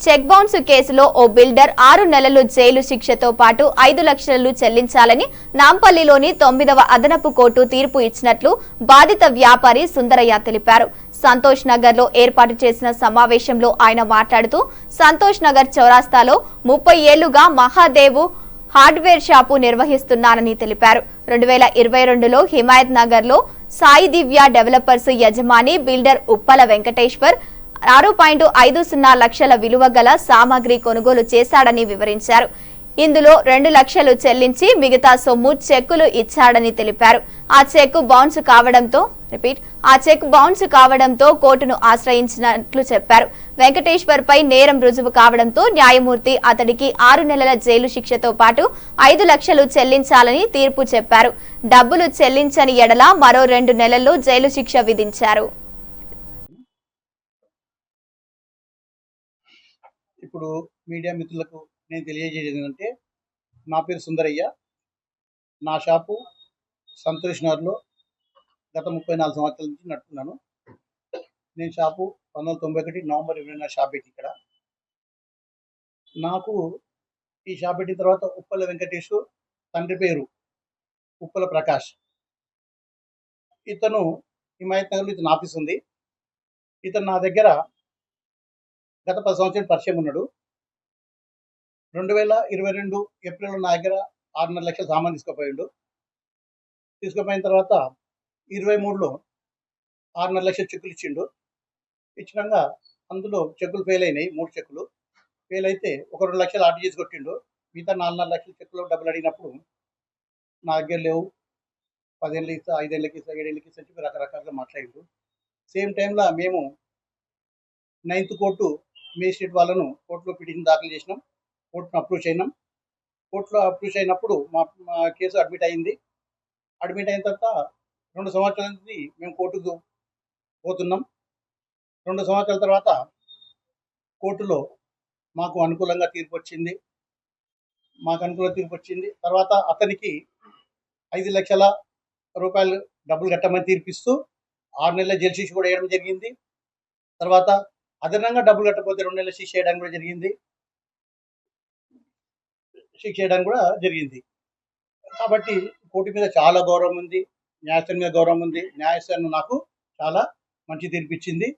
Check bounce కేసులో ఓ builder ఆరు నెలలు జైలు శిక్షతో పాటు ఐదు లక్షలు చెల్లించాలని నాంపల్లిలోని తొమ్మిదవ అదనపు కోర్టు తీర్పు ఇచ్చినట్లు బాధిత వ్యాపారి సుందరయ్య తెలిపారు. సంతోష్ నగర్లో ఏర్పాటు చేసిన సమావేశంలో ఆయన మాట్లాడుతూ సంతోష్ నగర్ చౌరాస్తాలో ముప్పై ఏళ్ళుగా మహాదేవు హార్డ్వేర్ షాపు నిర్వహిస్తున్నానని తెలిపారు. రెండు వేల ఇరవై రెండులో హిమాయత్ నగర్లో సాయి దివ్య డెవలపర్స్ యజమాని బిల్డర్ ఉప్పల వెంకటేశ్వర్ ఆరు పాయింట్ ఐదు సున్నా లక్షల విలువ గల సామాగ్రి కొనుగోలు చేశాడని వివరించారు. ఇందులో రెండు లక్షలు చెల్లించి మిగతా సొమ్ము చెక్కులు ఇచ్చాడని తెలిపారు. ఆ చెక్ బౌన్స్ కావడంతో రిపీట్ ఆ చెక్ బౌన్స్ కావడంతో కోర్టును ఆశ్రయించినట్లు చెప్పారు. వెంకటేశ్వర్ పై నేరం రుజువు కావడంతో న్యాయమూర్తి అతడికి ఆరు నెలల జైలు శిక్షతో పాటు ఐదు లక్షలు చెల్లించాలని తీర్పు చెప్పారు. డబ్బులు చెల్లించని ఎడల మరో రెండు నెలల్లో జైలు శిక్ష విధించారు. ఇప్పుడు మీడియా మిత్రులకు నేను తెలియజేయడం ఏంటంటే నా పేరు సుందరయ్య. నా షాపు సంతోష్ నగర్లో గత ముప్పై నాలుగు సంవత్సరాల నుంచి నడుపుతున్నాను. నేను షాపు పంతొమ్మిది తొంభై ఒకటి నవంబర్ ఇరవై నా షాప్ పెట్టి ఇక్కడ. నాకు ఈ షాప్ పెట్టిన తర్వాత ఉప్పల వెంకటేష్ తండ్రి పేరు ఉప్పల ప్రకాష్. ఇతను హిమాయత్ నగర్లో ఇతను ఆఫీస్ ఉంది. ఇతను నా దగ్గర గత పది సంవత్సరం పరిచయం ఉన్నాడు. రెండు వేల ఇరవై రెండు ఏప్రిల్లో నా దగ్గర ఆరున్నర లక్షల సామాన్ తీసుకుపోయిండు. తీసుకుపోయిన తర్వాత ఇరవై మూడులో ఆరున్నర లక్షల చెక్కులు ఇచ్చిండు. ఇచ్చినాక అందులో చెక్కులు ఫెయిల్ అయినాయి మూడు చెక్కులు. ఫెయిల్ అయితే ఒక రెండు లక్షలు ఆర్డర్ చేసి కొట్టిండు. మిగతా నాలుగున్నర లక్షల చెక్కులు డబ్బులు అడిగినప్పుడు నా దగ్గర లేవు. పదేళ్ళకి ఇస్తా ఐదేళ్ళకి ఇస్తా ఏడేళ్ళకి ఇస్తా చెప్పి రకరకాలుగా మాట్లాడిండు. సేమ్ టైంలో మేము నైన్త్ కోర్టు మేజిస్ట్రేట్ వాళ్ళను కోర్టులో పిటిషన్ దాఖలు చేసినాం. కోర్టును అప్రూవ్ అయినాం కోర్టులో అప్రూవ్ అయినప్పుడు మా మా కేసు అడ్మిట్ అయింది. అడ్మిట్ అయిన తర్వాత రెండు సంవత్సరాల నుంచి మేము కోర్టుకు పోతున్నాం. రెండు సంవత్సరాల తర్వాత కోర్టులో మాకు అనుకూలంగా తీర్పు వచ్చింది. మాకు అనుకూల తీర్పు వచ్చింది. తర్వాత అతనికి ఐదు లక్షల రూపాయలు డబ్బులు కట్టమని తీర్పిస్తూ ఆరు నెలల జైలు శిక్ష కూడా వేయడం జరిగింది. తర్వాత అదనంగా డబ్బులు కట్టకపోతే రెండు నెలల శిక్ష చేయడానికి కూడా జరిగింది. శిక్ష చేయడానికి కూడా జరిగింది. కాబట్టి కోర్టు మీద చాలా గౌరవం ఉంది. న్యాయస్థానం మీద గౌరవం ఉంది. న్యాయస్థానం నాకు చాలా మంచి తీర్పిచ్చింది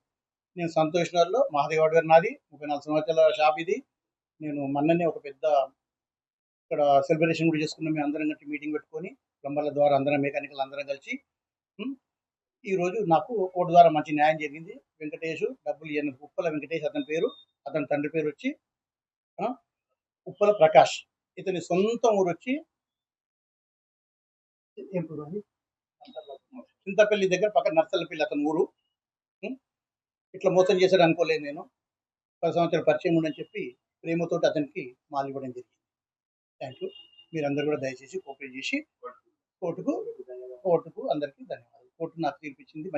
నేను సంతోష్ నగర్లో మహాదేవ్ గారి నాది. ముప్పై నాలుగు సంవత్సరాల షాప్ ఇది. నేను మొన్ననే ఒక పెద్ద ఇక్కడ సెలబ్రేషన్ కూడా చేసుకున్నాం. మేము అందరం కలిసి మీటింగ్ పెట్టుకొని ప్లంబర్ల ద్వారా అందరం మెకానికల్ అందరం కలిసి ఈరోజు ఈ రోజు నాకు కోర్టు ద్వారా మంచి న్యాయం జరిగింది. వెంకటేష్ డబ్బులు ఇవ్వను ఉప్పల వెంకటేష్ అతని పేరు. అతని తండ్రి పేరు వచ్చి ఉప్పల ప్రకాష్. ఇతని సొంత ఊరు వచ్చి ఏం పేరు అది? చింతపల్లి దగ్గర పక్కన నర్సలపల్లి అతని ఊరు. ఇట్లా మోసం చేశాడు అనుకోలేదు నేను. పది సంవత్సరాల పరిచయం ఉండని చెప్పి ప్రేమతోటి అతనికి మాలు ఇవ్వడం జరిగింది. థ్యాంక్ యూ మీరందరూ కూడా దయచేసి కోఆపరేట్ చేసి కోర్టుకు కోర్టుకు అందరికీ ధన్యవాదాలు. కోర్టు నాకు తీర్పిచ్చింది